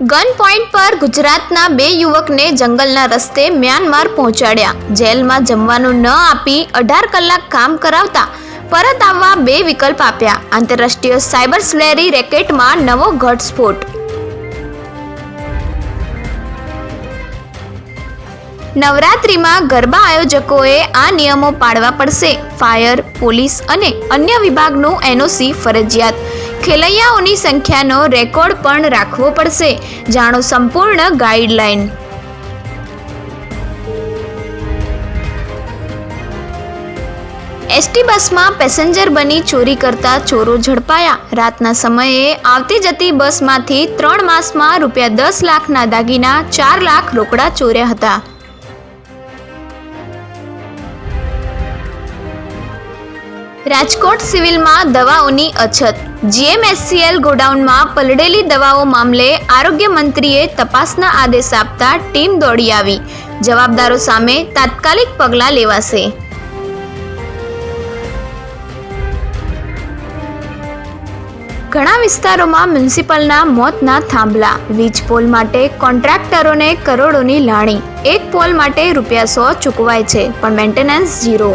Gun point પર ગુજરાતના બે યુવકને જંગલના રસ્તે મ્યાનમાર પહોંચાડ્યા. જેલમાં જમવાનું ન આપી અઢાર કલાક કામ કરાવતા પરત આવવા બે વિકલ્પ આપ્યા. આંતરરાષ્ટ્રીય સાયબર સ્લેરી રેકેટમાં નવો ઘટસ્ફોટ. નવરાત્રિમાં ગરબા આયોજકોએ આ નિયમો પાળવા પડશે. ફાયર, પોલીસ અને અન્ય વિભાગનું એનઓસી ફરજિયાત. ખેલૈયાઓની સંખ્યાનો રેકોર્ડ પણ રાખવો પડશે. જાણો સંપૂર્ણ ગાઈડલાઈન. એસટી બસમાં પેસેન્જર બની ચોરી કરતા ચોરો ઝડપાયા. રાતના સમયે આવતી જતી બસમાંથી ત્રણ માસમાં રૂપિયા દસ લાખના દાગીના ચાર લાખ રોકડા ચોર્યા હતા. રાજકોટ સિવિલમાં દવાઓની અછત. જીએમએસસીએલ ગોડાઉનમાં પલળેલી દવાઓ મામલે આરોગ્ય મંત્રીએ તપાસના આદેશ આપતા ટીમ દોડી આવી. જવાબદારો સામે તાત્કાલિક પગલાં લેવાશે. ઘણા વિસ્તારોમાં મ્યુનિસિપલના મોતના થાંભલા. વીજ પોલ માટે કોન્ટ્રાક્ટરોને કરોડોની લાણી. એક પોલ માટે રૂપિયા સો ચૂકવાય છે, પણ મેન્ટેનન્સ ઝીરો.